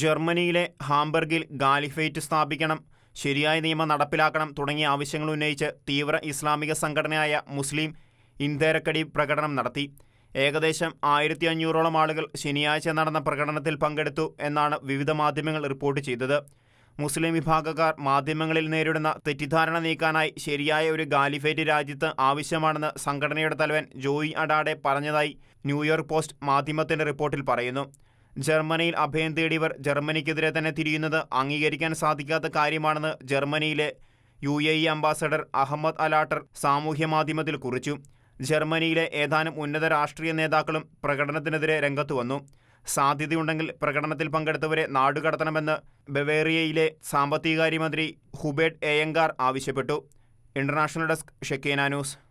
ജർമ്മനിയിലെ ഹാംബർഗിൽ ഗാലിഫേറ്റ് സ്ഥാപിക്കണം ശരിയായ നിയമം നടപ്പിലാക്കണം തുടങ്ങിയ ആവശ്യങ്ങൾ ഉന്നയിച്ച് തീവ്ര ഇസ്ലാമിക സംഘടനയായ മുസ്ലിം ഇന്ദേരക്കടി പ്രകടനം നടത്തി. ഏകദേശം ആയിരത്തി അഞ്ഞൂറോളം ആളുകൾ ശനിയാഴ്ച നടന്ന പ്രകടനത്തിൽ പങ്കെടുത്തു എന്നാണ് വിവിധ മാധ്യമങ്ങൾ റിപ്പോർട്ട് ചെയ്തത്. മുസ്ലിം വിഭാഗക്കാർ മാധ്യമങ്ങളിൽ നേരിടുന്ന തെറ്റിദ്ധാരണ നീക്കാനായി ശരിയായ ഒരു ഗാലിഫേറ്റ് രാജ്യത്ത് ആവശ്യമാണെന്ന് സംഘടനയുടെ തലവൻ ജോയി അഡാഡെ പറഞ്ഞതായി ന്യൂയോർക്ക് പോസ്റ്റ് മാധ്യമത്തിന്റെ റിപ്പോർട്ടിൽ പറയുന്നു. ജർമ്മനിയിൽ അഭയം തേടിയവർ ജർമ്മനിക്കെതിരെ തന്നെ തിരിയുന്നത് അംഗീകരിക്കാൻ സാധിക്കാത്ത കാര്യമാണെന്ന് ജർമ്മനിയിലെ U A E ambassador Ahmed Alattar സാമൂഹ്യ മാധ്യമത്തിൽ കുറിച്ചു. ജർമ്മനിയിലെ ഏതാനും ഉന്നത രാഷ്ട്രീയ നേതാക്കളും പ്രകടനത്തിനെതിരെ രംഗത്തു വന്നു. സാധ്യതയുണ്ടെങ്കിൽ പ്രകടനത്തിൽ പങ്കെടുത്തവരെ നാടുകടത്തണമെന്ന് ബവേറിയയിലെ സാമ്പത്തികകാര്യമന്ത്രി ഹുബേർട്ട് എയങ്കാർ ആവശ്യപ്പെട്ടു. International desk Shekinah news.